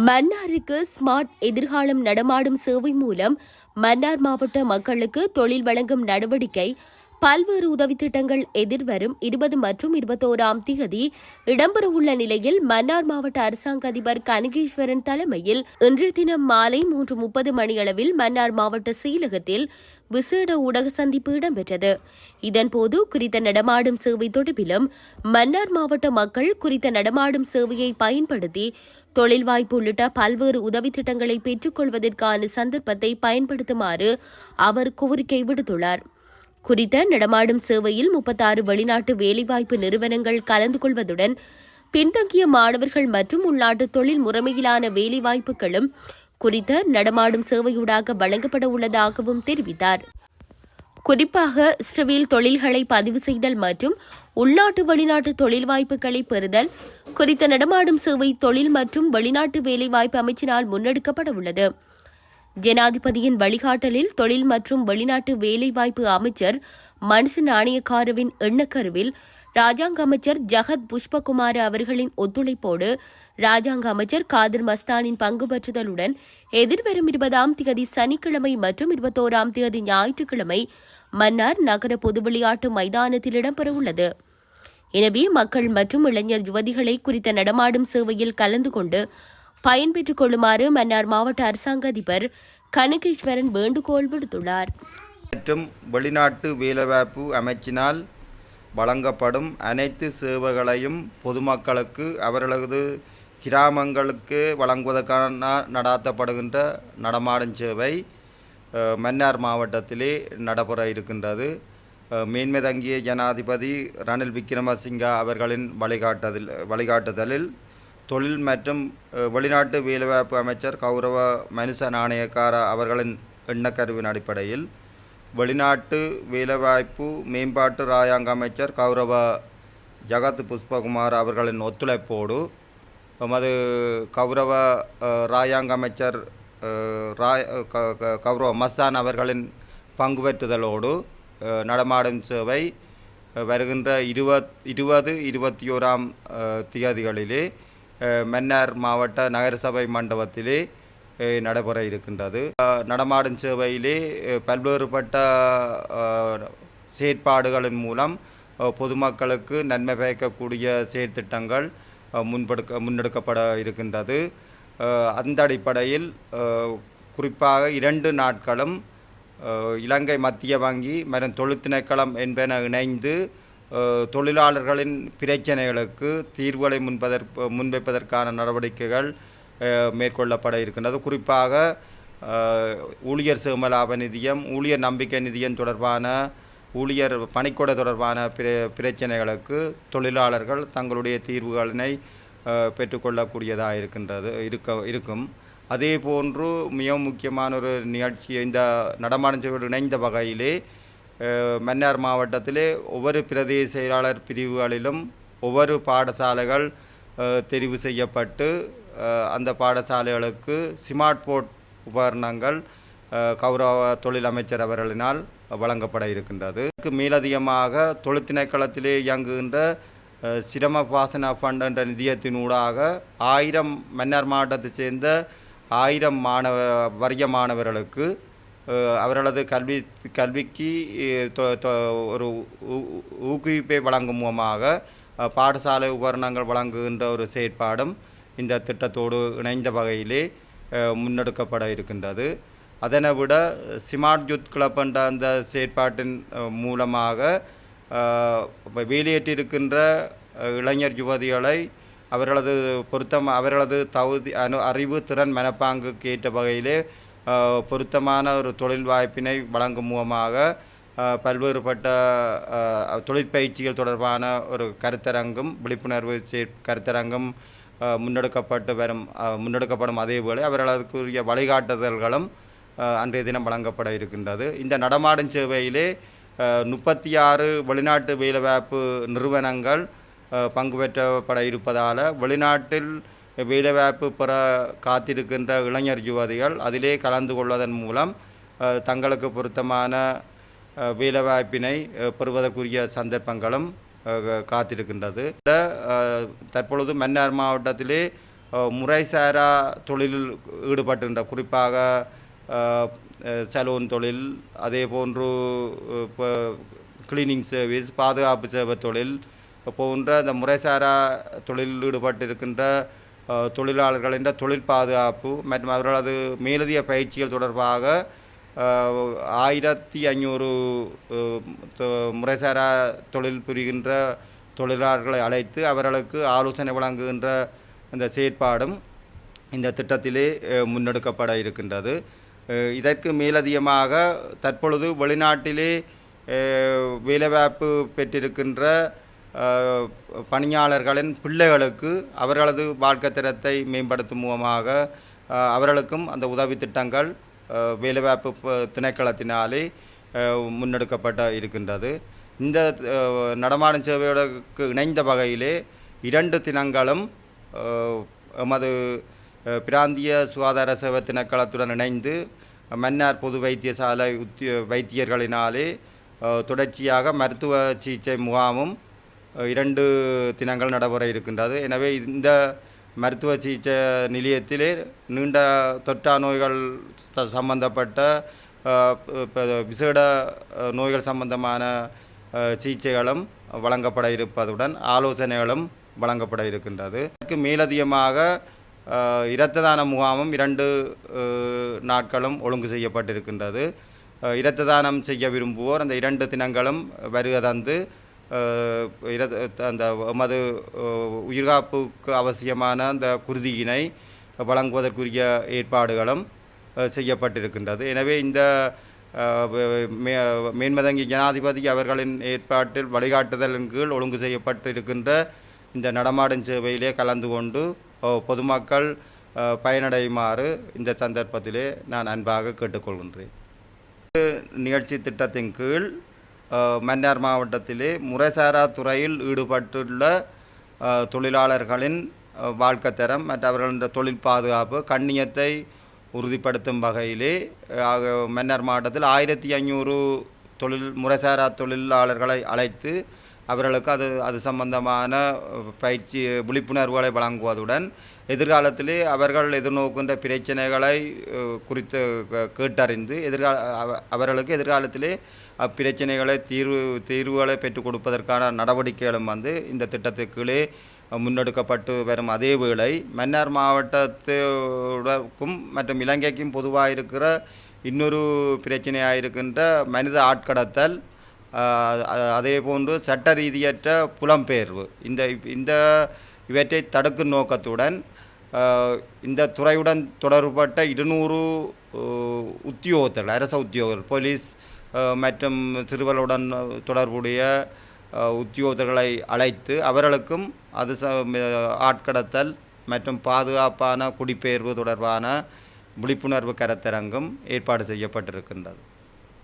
மன்னாருக்கு smart எதிர்காலம் நடமாடும் சேவை மூலம் மன்னார் மாவட்ட மக்களுக்கு தொழில் வழங்கும் நடவடிக்கை பல்வேறு உதவி திட்டங்கள் எதிர்வரும் இருபது மற்றும் இருபத்தோராம் தேதி இடம்பெறவுள்ள நிலையில் மன்னார் மாவட்ட அரசாங்க அதிபர் கனகேஸ்வரன் தலைமையில் இன்றைய தினம் மாலை மூன்று முப்பது மணியளவில் மன்னார் மாவட்ட செயலகத்தில் விசேட ஊடக சந்திப்பு இடம்பெற்றது. இதன்போது குறித்த நடமாடும் சேவை தொடர்பிலும் மன்னார் மாவட்ட மக்கள் குறித்த நடமாடும் சேவையை பயன்படுத்தி தொழில் வாய்ப்பு உள்ளிட்ட பல்வேறு உதவி திட்டங்களை பெற்றுக்கொள்வதற்கான சந்தர்ப்பத்தை பயன்படுத்துமாறு அவர் கோரிக்கை விடுத்துள்ளார். குறித்த நடமாடும் சேவையில் முப்பத்தாறு வெளிநாட்டு வேலைவாய்ப்பு நிறுவனங்கள் கலந்து கொள்வதுடன் பின்தங்கிய மாணவர்கள் மற்றும் உள்நாட்டு தொழில் முறைமையிலான வேலைவாய்ப்புகளும் குறித்த நடமாடும் சேவையூடாக வழங்கப்பட உள்ளதாகவும் தெரிவித்தார். குறிப்பாக சிவில் தொழில்களை பதிவு செய்தல் மற்றும் உள்நாட்டு வெளிநாட்டு தொழில் வாய்ப்புகளை பெறுதல் குறித்த நடமாடும் சேவை தொழில் மற்றும் வெளிநாட்டு வேலைவாய்ப்பு அமைச்சினால் முன்னெடுக்கப்பட உள்ளது. ஜனாதிபதியின் வழிகாட்டலில் தொழில் மற்றும் வெளிநாட்டு வேலைவாய்ப்பு அமைச்சர் மனுசு நாணயக்காரவின் எண்ணக்கருவில் ராஜாங்க அமைச்சர் ஜகத் புஷ்பகுமார் அவர்களின் ஒத்துழைப்போடு ராஜாங்க அமைச்சர் காதிர் மஸ்தானின் பங்கு பற்றுதலுடன் எதிர்வரும் இருபதாம் தேதி சனிக்கிழமை மற்றும் இருபத்தோராம் தேதி ஞாயிற்றுக்கிழமை மன்னார் நகர பொது விளையாட்டு மைதானத்தில் இடம்பெறவுள்ளது. எனவே மக்கள் மற்றும் இளைஞர் யுவதிகளை குறித்த நடமாடும் சேவையில் கலந்து கொண்டு பயன்பெற்றுக் கொள்ளுமாறு மன்னார் மாவட்ட அரசாங்க அதிபர் கனகேஸ்வரன் வேண்டுகோள் விடுத்துள்ளார். மற்றும் வெளிநாட்டு வேலைவாய்ப்பு அமைச்சினால் வழங்கப்படும் அனைத்து சேவைகளையும் பொதுமக்களுக்கு அவர்களது கிராமங்களுக்கு வழங்குவதற்கான நடாத்தப்படுகின்ற நடமாடும் சேவை மன்னார் மாவட்டத்திலே நடைபெற இருக்கின்றது. அஹ், மேன்மை தங்கிய ஜனாதிபதி ரணில் விக்ரமசிங்கா அவர்களின் வழிகாட்டுதல் வழிகாட்டுதலில் தொழில் மற்றும் வெளிநாட்டு வேலைவாய்ப்பு அமைச்சர் கௌரவ மனுச நாணயக்கார அவர்களின் எண்ணக்கருவின் அடிப்படையில் வெளிநாட்டு வேலைவாய்ப்பு மேம்பாட்டு ராயாங்க அமைச்சர் கௌரவ ஜகத் புஷ்பகுமார் அவர்களின் ஒத்துழைப்போடு எமது கௌரவ ராயாங்க அமைச்சர் ராய் க- கௌரவ மஸ்தான் அவர்களின் பங்கு பெற்றுதலோடு நடமாடும் சேவை வருகின்ற இருபத் இருபது இருபத்தி ஓராம் திகதிகளிலே மன்னார் மாவட்ட நகரசபை மண்டபத்திலே நடைபெற இருக்கின்றது. நடமாடும் சேவையிலே பல்வேறுபட்ட செயற்பாடுகளின் மூலம் பொதுமக்களுக்கு நன்மை பயக்கக்கூடிய செயற்திட்டங்கள் முன்படுக்க முன்பெடுக்க முன்னெடுக்கப்பட இருக்கின்றது. அந்த அடிப்படையில் குறிப்பாக இரண்டு நாட்களும் இலங்கை மத்திய வங்கி மற்றும் தொழிற்திணைக்களம் என்பன இணைந்து தொழிலாளர்களின் பிரச்சனைகளுக்கு தீர்வுகளை முன்பதற்கு முன்வைப்பதற்கான நடவடிக்கைகள் மேற்கொள்ளப்பட இருக்கின்றது. குறிப்பாக ஊழியர் சேமலாப நிதியம் ஊழியர் நம்பிக்கை நிதியம் தொடர்பான ஊழியர் பணிக்கொடை தொடர்பான பிர பிரச்சனைகளுக்கு தொழிலாளர்கள் தங்களுடைய தீர்வுகளினை பெற்றுக்கொள்ளக்கூடியதாக இருக்கின்றது இருக்க இருக்கும். அதே போன்று மிக முக்கியமான ஒரு நிகழ்ச்சி இந்த நடமாடும் இணைந்த வகையிலே மன்னார் மாவட்டத்திலே ஒவ்வொரு பிரதேச செயலாளர் பிரிவுகளிலும் ஒவ்வொரு பாடசாலைகள் தெரிவு செய்யப்பட்டு அந்த பாடசாலைகளுக்கு ஸ்மார்ட் போர்ட் உபகரணங்கள் கௌரவ தொழில் அமைச்சர் அவர்களினால் வழங்கப்பட இருக்கின்றது. இதற்கு மேலதிகமாக தொழில் திணைக்களத்திலே இயங்குகின்ற சிரம பாசன ஃபண்ட் என்ற நிதியத்தினூடாக ஆயிரம் மன்னார் மாவட்டத்தைச் சேர்ந்த ஆயிரம் மாணவ வறிய மாணவர்களுக்கு அவர்களது கல்வி கல்விக்கு தொ- ஒரு ஊ- ஊக்குவிப்பை வழங்கும் மூலமாக பாடசாலை உபகரணங்கள் வழங்குகின்ற ஒரு செயற்பாடும் இந்த திட்டத்தோடு இணைந்த வகையிலே முன்னெடுக்கப்பட இருக்கின்றது. அதனை விட ஸ்மார்ட் யூத் கிளப் என்ற அந்த செயற்பாட்டின் மூலமாக அஹ், இப்ப இளைஞர் யுவதிகளை அவர்களது பொருத்தம் அவர்களது தகுதி அனு அறிவு திறன் மனப்பாங்குக்கு ஏற்ற வகையிலே பொருத்தமான ஒரு தொழில் வாய்ப்பினை வழங்கும் மூலமாக பல்வேறுபட்ட தொழிற்பயிற்சிகள் தொடர்பான ஒரு கருத்தரங்கும் விழிப்புணர்வு கருத்தரங்கும் முன்னெடுக்கப்பட்டு வரும் முன்னெடுக்கப்படும் முன்னெடுக்கப்படும் அதேவேளை அவர்களுக்குரிய வழிகாட்டுதல்களும் அன்றைய தினம் வழங்கப்பட இருக்கின்றது. இந்த நடமாடும் சேவையிலே முப்பத்தி ஆறு வெளிநாட்டு வேலைவாய்ப்பு நிறுவனங்கள் பங்கு பெற்றப்பட இருப்பதால் வெளிநாட்டில் வேலைவாய்ப்பு பெற காத்திருக்கின்ற இளைஞர் யுவதிகள் அதிலே கலந்து கொள்வதன் மூலம் தங்களுக்கு பொருத்தமான வேலைவாய்ப்பினை பெறுவதற்குரிய சந்தர்ப்பங்களும் காத்திருக்கின்றது. தற்பொழுது மன்னார் மாவட்டத்திலே முறைசாரா தொழிலில் ஈடுபட்டுகின்ற குறிப்பாக சலூன் தொழில் அதே போன்று இப்போ கிளீனிங் சர்வீஸ் பாதுகாப்பு சேவை தொழில் போன்ற இந்த முறைசாரா தொழிலில் ஈடுபட்டிருக்கின்ற தொழிலாளர்கள் தொழிலாளர்களின் தொழில் பாதுகாப்பு மற்றும் அவர்களது மேலதிக பயிற்சிகள் தொடர்பாக ஆயிரத்தி ஐநூறு தொ- முறைசாரா தொழில் புரிகின்ற தொழிலாளர்களை அழைத்து அவர்களுக்கு ஆலோசனை வழங்குகின்ற இந்த செயற்பாடும் இந்த திட்டத்திலே முன்னெடுக்கப்பட இருக்கின்றது. இதற்கு மேலதிகமாக தற்பொழுது வெளிநாட்டிலே வேலைவாய்ப்பு பெற்றிருக்கின்ற பணியாளர்களின் பிள்ளைகளுக்கு அவர்களது வாழ்க்கை தரத்தை மேம்படுத்தும் மூலமாக அவர்களுக்கும் அந்த உதவி திட்டங்கள் வேலைவாய்ப்பு திணைக்களத்தினாலே முன்னெடுக்கப்பட்ட இருக்கின்றது. இந்த நடமாடும் சேவையோடுக்கு இணைந்த வகையிலே இரண்டு தினங்களும் எமது பிராந்திய சுகாதார சேவை திணைக்களத்துடன் இணைந்து மன்னார் பொது வைத்தியசாலை உத்திய வைத்தியர்களினாலே தொடர்ச்சியாக மருத்துவ சிகிச்சை முகாமும் இரண்டு தினங்கள் நடைபெற இருக்கின்றது. எனவே இந்த மருத்துவ சிகிச்சை நிலையத்திலே நீண்ட தொற்றா நோய்கள் சம்பந்தப்பட்ட விசேட நோய்கள் சம்பந்தமான சிகிச்சைகளும் வழங்கப்பட இருப்பதுடன் ஆலோசனைகளும் வழங்கப்பட இருக்கின்றது. இதற்கு மேலதிகமாக இரத்த தான முகாமும் இரண்டு நாட்களும் ஒழுங்கு செய்யப்பட்டிருக்கின்றது. இரத்த தானம் செய்ய விரும்புவோர் அந்த இரண்டு தினங்களும் வருகை தந்து அந்த மது உயிர்காப்புக்கு அவசியமான அந்த குருதியினை வழங்குவதற்குரிய ஏற்பாடுகளும் செய்யப்பட்டிருக்கின்றது. எனவே இந்த மேன்மதங்கி ஜனாதிபதி அவர்களின் ஏற்பாட்டில் வழிகாட்டுதலின் கீழ் ஒழுங்கு செய்யப்பட்டிருக்கின்ற இந்த நடமாடும் சேவையிலே கலந்து கொண்டு பொதுமக்கள் பயனடையுமாறு இந்த சந்தர்ப்பத்திலே நான் அன்பாக கேட்டுக்கொள்கின்றேன். நிகழ்ச்சி திட்டத்தின் கீழ் மன்னார் மாவட்டத்திலே முறைசாரா துறையில் ஈடுபட்டுள்ள தொழிலாளர்களின் வாழ்க்கை தரம் மற்ற அவர்களின் தொழில் பாதுகாப்பு கண்ணியத்தை உறுதிப்படுத்தும் வகையிலே மன்னார் மாவட்டத்தில் ஆயிரத்தி ஐநூறு தொழில் முறைசாரா தொழிலாளர்களை அழைத்து அவர்களுக்கு அது அது சம்பந்தமான பயிற்சி விழிப்புணர்வுகளை வழங்குவதுடன் எதிர்காலத்திலே அவர்கள் எதிர்நோக்கின்ற பிரச்சனைகளை குறித்து க- கேட்டறிந்து எதிர்கால அவர்களுக்கு எதிர்காலத்திலே அப்பிரச்சனைகளை தீர்வு தீர்வுகளை பெற்றுக் கொடுப்பதற்கான நடவடிக்கைகளும் வந்து இந்த திட்டத்துக்குள்ளே முன்னெடுக்கப்பட்டு வரும். அதே வேளை மன்னார் மாவட்டத்துக்கும் மற்றும் இலங்கைக்கும் பொதுவாக இருக்கிற இன்னொரு பிரச்சனையாக இருக்கின்ற மனித ஆட்கடத்தல் அதே போன்று சட்ட ரீதியற்ற புலம்பெயர்வு. இந்த இந்த இவற்றை தடுக்கும் நோக்கத்துடன் இந்த துறையுடன் தொடர்பட்ட இருநூறு உத்தியோகத்தர்கள் அரச உத்தியோகர்கள் போலீஸ் மற்றும் சிறுவர்களுடன் தொடர்புடைய உத்தியோகத்தர்களை அழைத்து அவர்களுக்கும் அது ச ஆட்கடத்தல் மற்றும் பாதுகாப்பான குடிபெயர்வு தொடர்பான விழிப்புணர்வு கருத்தரங்கும் ஏற்பாடு செய்யப்பட்டிருக்கின்றது.